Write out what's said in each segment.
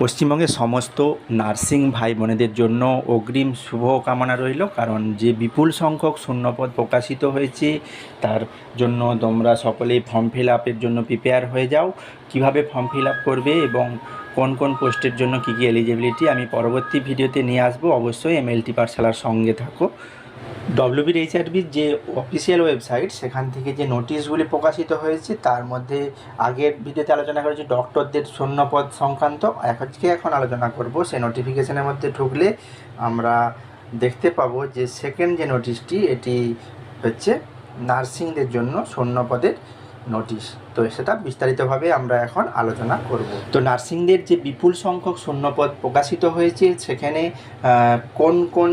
পশ্চিমবঙ্গের সমস্ত নার্সিং ভাই বোনেদের জন্য অগ্রিম শুভকামনা রইল, কারণ যে বিপুল সংখ্যক শূন্যপদ প্রকাশিত হয়েছে, তার জন্য তোমরা সকলেই ফর্ম ফিল আপের জন্য প্রিপেয়ার হয়ে যাও। কীভাবে ফর্ম ফিল আপ করবে এবং কোন কোন পোস্টের জন্য কী কী এলিজিবিলিটি আমি পরবর্তী ভিডিওতে নিয়ে আসব, অবশ্যই এমএলটি পাঠশালার সঙ্গে থাকো। ডব্লিউবির এইচআরবির যে অফিসিয়াল ওয়েবসাইট সেখান থেকে যে নোটিশগুলি প্রকাশিত হয়েছে, তার মধ্যে আগের ভিডিওতে আলোচনা করেছি ডক্টরদের শূন্যপদ সংক্রান্ত। আজকে এখন আলোচনা করব, সেই নোটিফিকেশনের মধ্যে ঢুকলে আমরা দেখতে পাবো যে সেকেন্ড যে নোটিশটি এটি হচ্ছে নার্সিংদের জন্য শূন্যপদের নোটিশ তো সেটা বিস্তারিতভাবে আমরা এখন আলোচনা করব। তো নার্সিংদের যে বিপুল সংখ্যক শূন্যপদ প্রকাশিত হয়েছে, সেখানে কোন কোন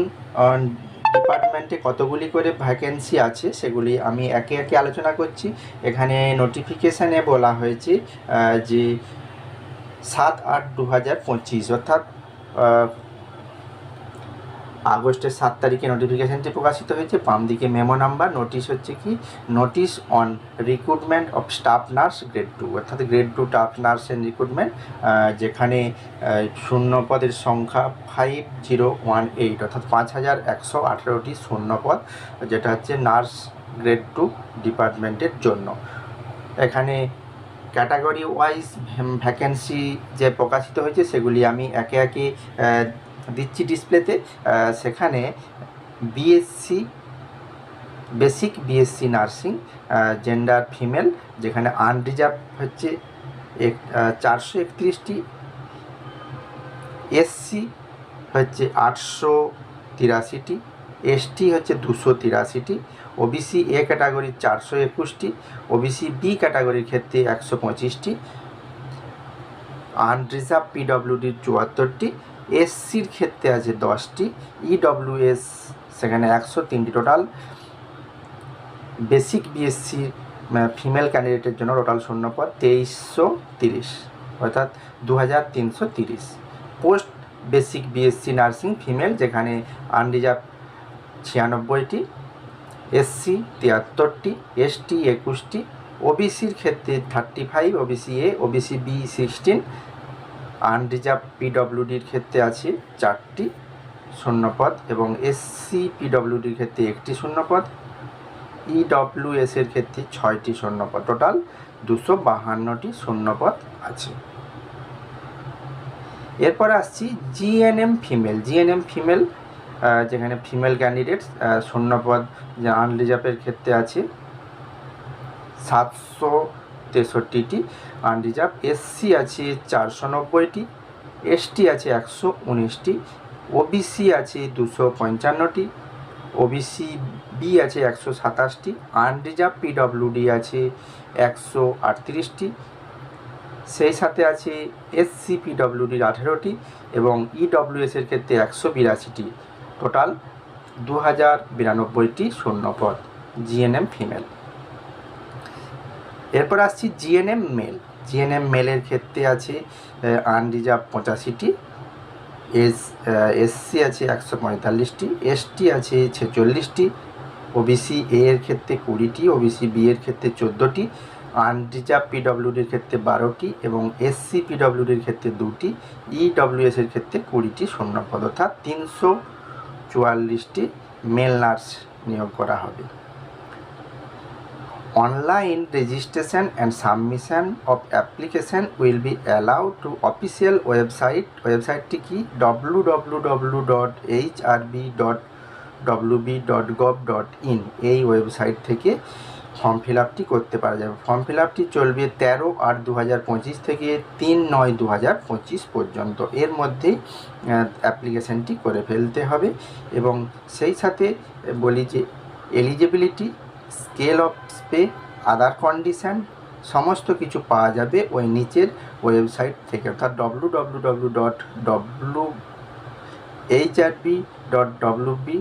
ডিপার্টমেন্টে কতগুলি করে ভ্যাকেন্সি আছে, সেগুলি আমি একে একে আলোচনা করছি। এখানে নোটিফিকেশানে বলা হয়েছে যে সাত আট দু হাজার পঁচিশ, অর্থাৎ আগস্টের সাত তারিখে নোটিফিকেশানটি প্রকাশিত হয়েছে। বাম দিকে মেমো নাম্বার নোটিশ হচ্ছে কি? Notice on recruitment of staff nurse grade two অর্থাৎ grade two staff nurse and recruitment যেখানে শূন্য পদের সংখ্যা ফাইভ জিরো ওয়ান এইট অর্থাৎ পাঁচ হাজার একশো আঠেরোটি শূন্য পদ, যেটা হচ্ছে নার্স গ্রেড টু ডিপার্টমেন্টের জন্য। এখানে ক্যাটাগরি ওয়াইজ ভ্যাকেন্সি যে প্রকাশিত হয়েছে, সেগুলি আমি একে একে দিচ্ছি ডিসপ্লেতে সেখানে BSc basic BSc nursing gender female যেখানে আনরিজার্ভ হচ্ছে এক চারশো একত্রিশটি। এসসি হচ্ছে আটশো তিরাশিটি। এসটি হচ্ছে দুশো তিরাশিটি। ওবিসি এ ক্যাটাগরির চারশো একুশটি। ওবিসি বি ক্যাটাগরির ক্ষেত্রে একশো পঁচিশটি। আনরিজার্ভ পিডব্লিউডির চুয়াত্তরটি। এসসির ক্ষেত্রে আছে দশটি ইডব্লিউএস সেখানে একশো তিনটি টোটাল বেসিক বিএসসি ফিমেল ক্যান্ডিডেটের জন্য টোটাল শূন্যপদ তেইশশো তিরিশ, অর্থাৎ দু হাজার তিনশো তিরিশ। Post basic BSc nursing female যেখানে আনরিজার্ভ ছিয়ানব্বইটি এসসি তিয়াত্তরটি এসটি একুশটি ওবিসির ক্ষেত্রে thirty five OBC A OBC B sixteen unreserved পিডব্লিউডির ক্ষেত্রে আছে চারটি শূন্যপদ এবং এসসি পিডব্লিউডির ক্ষেত্রে একটি শূন্যপদ। ইডব্লিউএস এর ক্ষেত্রে ছয়টি শূন্যপদ। টোটাল দুশো বাহান্নটি শূন্যপদ আছে। এরপর আসছি জিএনএম ফিমেল। জিএনএম ফিমেল যেখানে ফিমেল ক্যান্ডিডেট শূন্যপদ, যে আনরিজার্ভের ক্ষেত্রে আছে। সাতশো তেষট্টিটি। আনরিজার্ভ এসসি আছে চারশো নব্বইটি এসটি আছে একশো উনিশটি ওবিসি আছে দুশো পঞ্চান্নটি ওবিসি বি আছে একশো সাতাশটি আনরিজার্ভ পিডব্লিউডি আছে একশো আটত্রিশটি। সেই সাথে আছে এসসি পিডব্লিউডির আঠেরোটি এবং ইডব্লিউএস এর ক্ষেত্রে একশো বিরাশিটি। টোটাল দু হাজার বিরানব্বইটি শূন্যপদ জিএনএম ফিমেল এরপর আসছি জিএনএম মেল জিএনএম মেলের ক্ষেত্রে আছে আনরিজার্ভ পঁচাশিটি এস এসসি আছে একশো পঁয়তাল্লিশটি এসটি আছে ছেচল্লিশটি ওবিসি এ এর ক্ষেত্রে কুড়িটি ওবিসি বি এর ক্ষেত্রে চোদ্দোটি আনরিজার্ভ পিডব্লিউডির ক্ষেত্রে বারোটি এবং এসসি পিডব্লিউডির ক্ষেত্রে দুটি ইডব্লিউএস এর ক্ষেত্রে কুড়িটি শূন্যপদ। অর্থাৎ তিনশো চুয়াল্লিশটি মেল নার্স নিয়োগ করা হবে। Online registration and submission of application will be allowed to official website ওয়েবসাইটটি কি www.hrb.wb.gov.in এই ওয়েবসাইট থেকে ফর্ম ফিল আপটি করতে পারা যাবে। ফর্ম ফিল আপটি চলবে তেরো আট দু হাজার পঁচিশ থেকে তিন নয় দু হাজার পঁচিশ পর্যন্ত। এর মধ্যেই অ্যাপ্লিকেশানটি করে ফেলতে হবে এবং সেই সাথে বলি যে eligibility scale of pay other condition, সমস্ত কিছু পাওয়া যাবে ওই নিচের ওয়েবসাইট থেকে। অর্থাৎ W W W dot W H R B dot W B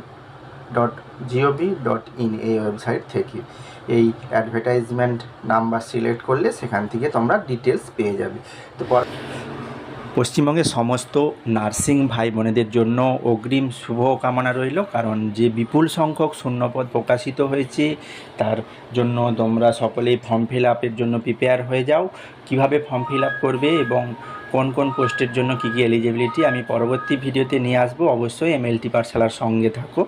dot GOV dot in এই ওয়েবসাইট থেকে। এই অ্যাডভার্টাইজমেন্ট নাম্বার সিলেক্ট করলে সেখান থেকে তোমরা ডিটেলস পেয়ে যাবে। তো পশ্চিমবঙ্গের সমস্ত নার্সিং ভাই বোনেদের জন্য অগ্রিম শুভ কামনা রইল, কারণ যে বিপুল সংখ্যক শূন্যপদ প্রকাশিত হয়েছে, তার জন্য তোমরা সকলেই ফর্ম ফিল আপের জন্য প্রিপেয়ার হয়ে যাও। কীভাবে ফর্ম ফিল আপ করবে এবং কোন কোন পোস্টের জন্য কী কী এলিজিবিলিটি আমি পরবর্তী ভিডিওতে নিয়ে আসব, অবশ্যই এমএলটি পাঠশালার সঙ্গে থাকো।